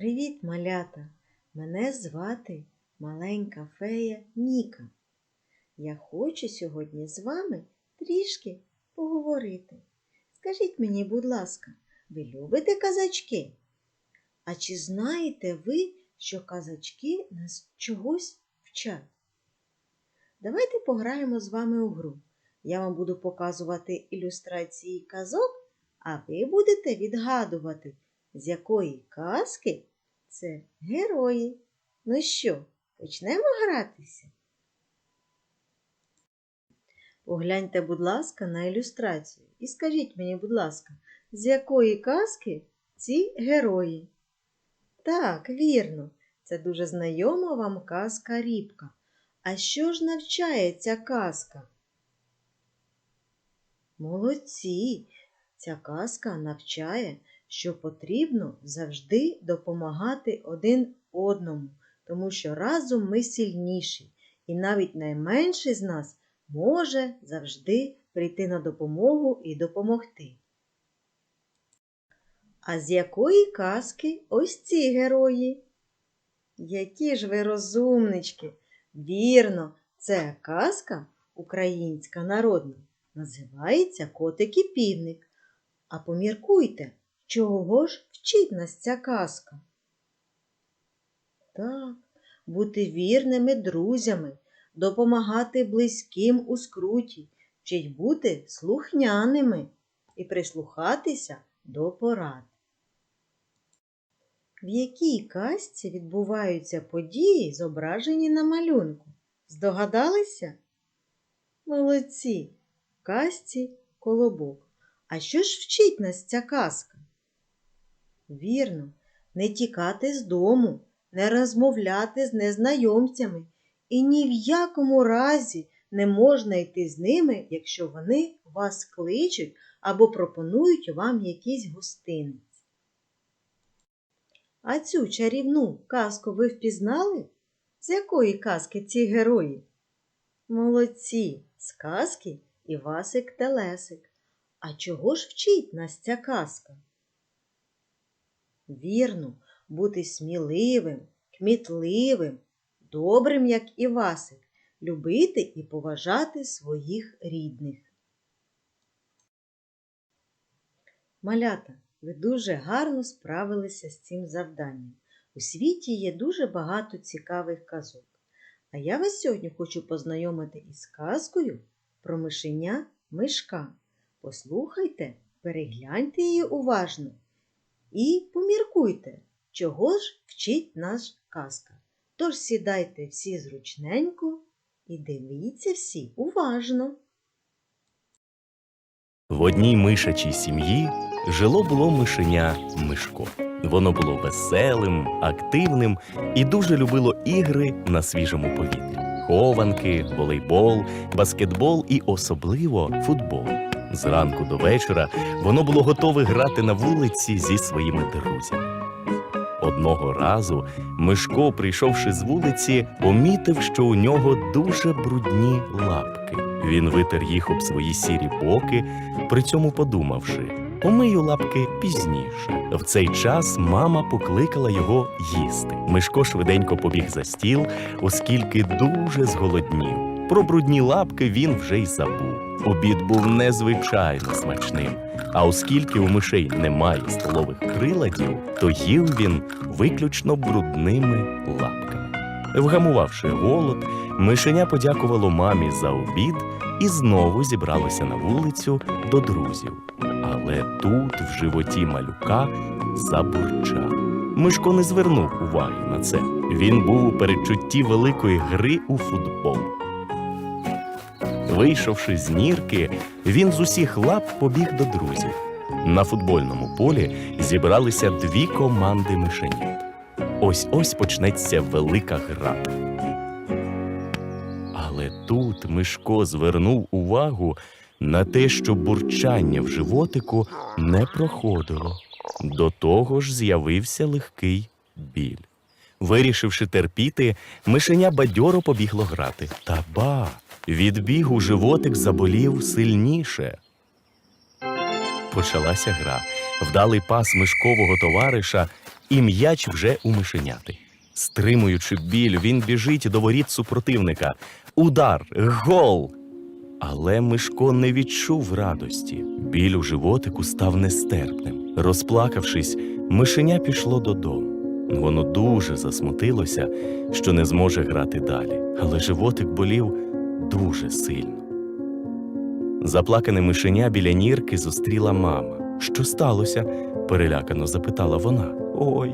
Привіт, малята! Мене звати маленька фея Ніка. Я хочу сьогодні з вами трішки поговорити. Скажіть мені, будь ласка, ви любите казачки? А чи знаєте ви, що казачки нас чогось вчать? Давайте пограємо з вами у гру. Я вам буду показувати ілюстрації казок, а ви будете відгадувати, з якої казки це герої. Ну що, почнемо гратися? Погляньте, будь ласка, на ілюстрацію і скажіть мені, будь ласка, з якої казки ці герої? Так, вірно, це дуже знайома вам казка Рібка. А що ж навчає ця казка? Молодці! Ця казка навчає, що потрібно завжди допомагати один одному, тому що разом ми сильніші, і навіть найменший з нас може завжди прийти на допомогу і допомогти. А з якої казки ось ці герої? Які ж ви розумнички! Вірно, це казка українська народна. Називається Котик і півник. А поміркуйте, чого ж вчить нас ця казка? Так, бути вірними друзями, допомагати близьким у скруті, вчить бути слухняними і прислухатися до порад. В якій казці відбуваються події, зображені на малюнку? Здогадалися? Молодці! В казці колобок. А що ж вчить нас ця казка? Вірно, не тікати з дому, не розмовляти з незнайомцями і ні в якому разі не можна йти з ними, якщо вони вас кличуть або пропонують вам якийсь гостинець. А цю чарівну казку ви впізнали? З якої казки ці герої? Молодці, з казки Івасик Телесик. А чого ж вчить нас ця казка? Вірно, бути сміливим, кмітливим, добрим, як Івасик, любити і поважати своїх рідних. Малята, ви дуже гарно справилися з цим завданням. У світі є дуже багато цікавих казок. А я вас сьогодні хочу познайомити із казкою про мишеня мишка. Послухайте, перегляньте її уважно і поміркуйте, чого ж вчить наш казка. Тож сідайте всі зручненько і дивіться всі уважно. В одній мишачій сім'ї жило було мишеня Мишко. Воно було веселим, активним і дуже любило ігри на свіжому повітрі: хованки, волейбол, баскетбол і особливо футбол. Зранку до вечора воно було готове грати на вулиці зі своїми друзями. Одного разу Мишко, прийшовши з вулиці, помітив, що у нього дуже брудні лапки. Він витер їх об свої сірі боки, при цьому подумавши, помию лапки пізніше. В цей час мама покликала його їсти. Мишко швиденько побіг за стіл, оскільки дуже зголоднів. Про брудні лапки він вже й забув. Обід був незвичайно смачним. А оскільки у мишей немає столових приладів, то їв він виключно брудними лапками. Вгамувавши голод, мишеня подякувало мамі за обід і знову зібралося на вулицю до друзів. Але тут, в животі малюка, забурчав. Мишко не звернув уваги на це. Він був у передчутті великої гри у футбол. Вийшовши з нірки, він з усіх лап побіг до друзів. На футбольному полі зібралися дві команди мишенят. Ось ось почнеться велика гра. Але тут Мишко звернув увагу на те, що бурчання в животику не проходило. До того ж з'явився легкий біль. Вирішивши терпіти, мишеня бадьоро побігло грати. Та ба! Від бігу животик заболів сильніше. Почалася гра. Вдалий пас мишкового товариша і м'яч вже у мишеняти. Стримуючи біль, він біжить до воріт супротивника. Удар, гол. Але Мишко не відчув радості. Біль у животику став нестерпним. Розплакавшись, мишеня пішло додому. Воно дуже засмутилося, що не зможе грати далі, але животик болів дуже сильно. Заплакане мишеня біля нірки зустріла мама. Що сталося? перелякано запитала вона. Ой,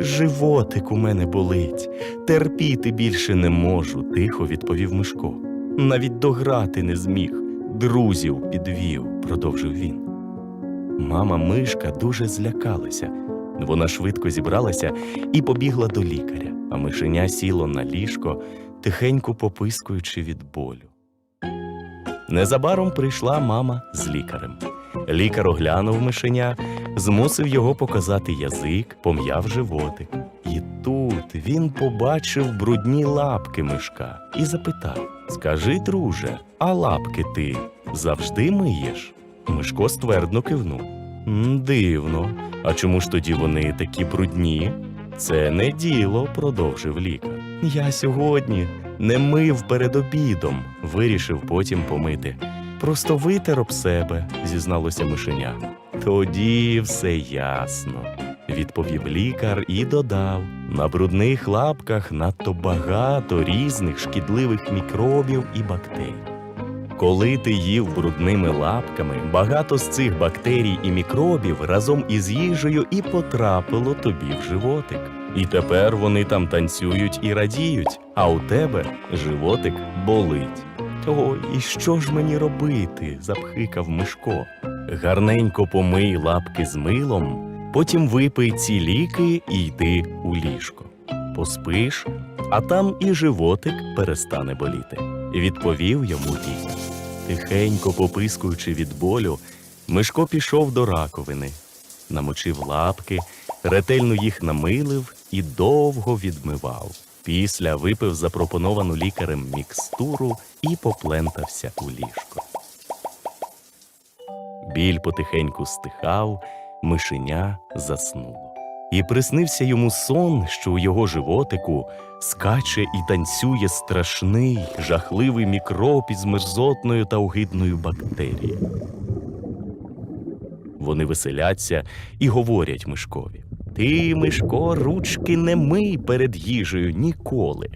животик у мене болить. Терпіти більше не можу, тихо відповів Мишко. Навіть дограти не зміг, друзів підвів, продовжив він. Мама мишка дуже злякалася. Вона швидко зібралася і побігла до лікаря, а мишеня сіло на ліжко, тихенько попискуючи від болю. Незабаром прийшла мама з лікарем. Лікар оглянув мишеня, змусив його показати язик, пом'яв животик. І тут він побачив брудні лапки мишка і запитав: Скажи, друже, а лапки ти завжди миєш? Мишко ствердно кивнув. Дивно. А чому ж тоді вони такі брудні? Це не діло, продовжив лікар. Я сьогодні не мив перед обідом, вирішив потім помити. Просто витер об себе, зізналося мишеня. Тоді все ясно, відповів лікар і додав: на брудних лапках надто багато різних шкідливих мікробів і бактерій. Коли ти їв брудними лапками, багато з цих бактерій і мікробів разом із їжею і потрапило тобі в животик. І тепер вони там танцюють і радіють, а у тебе животик болить. О, і що ж мені робити? запхикав Мишко. Гарненько помий лапки з милом, потім випий ці ліки і йди у ліжко. Поспиш, а там і животик перестане боліти. Відповів йому лікар. Тихенько попискуючи від болю, Мишко пішов до раковини, намочив лапки, ретельно їх намилив і довго відмивав. Після випив запропоновану лікарем мікстуру і поплентався у ліжко. Біль потихеньку стихав, мишеня заснуло. І приснився йому сон, що у його животику скаче і танцює страшний, жахливий мікроб із мерзотною та огидною бактерією. Вони веселяться і говорять Мишкові: Ти, Мишко, ручки не мий перед їжею ніколи.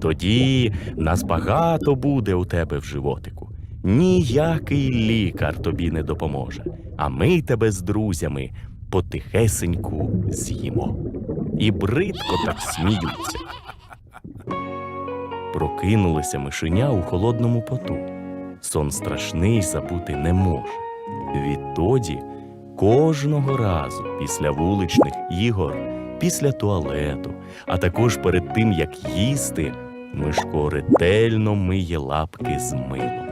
Тоді нас багато буде у тебе в животику. Ніякий лікар тобі не допоможе, а ми тебе з друзями потихесеньку з'їмо. І бридко так сміються. Прокинулися мишеня у холодному поту. Сон страшний забути не може. Відтоді кожного разу після вуличних ігор, після туалету, а також перед тим, як їсти, Мишко ретельно миє лапки з милом.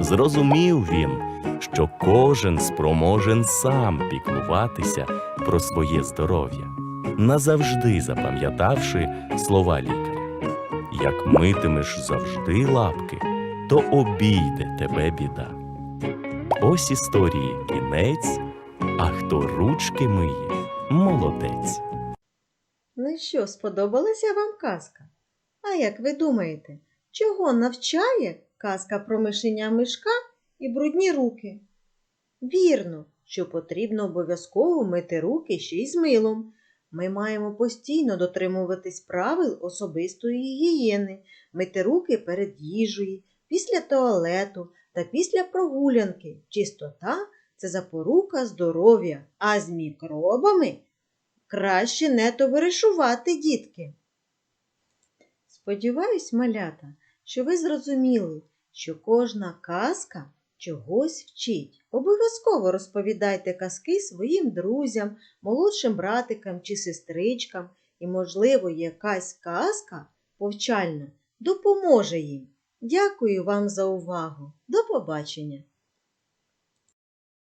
Зрозумів він, що кожен спроможен сам піклуватися про своє здоров'я, назавжди запам'ятавши слова лікаря. Як митимеш завжди лапки, то обійде тебе біда. Ось історії кінець, а хто ручки миє, молодець. Ну що, сподобалася вам казка? А як ви думаєте, чого навчає казка про мишеня мишка і брудні руки? Вірно, що потрібно обов'язково мити руки ще й з милом. Ми маємо постійно дотримуватись правил особистої гігієни, мити руки перед їжею, після туалету та після прогулянки. Чистота це запорука здоров'я, а з мікробами краще не товаришувати, дітки. Сподіваюсь, малята, що ви зрозуміли, що кожна казка чогось вчить. Обов'язково розповідайте казки своїм друзям, молодшим братикам чи сестричкам, і, можливо, якась казка повчальна допоможе їм. Дякую вам за увагу. До побачення!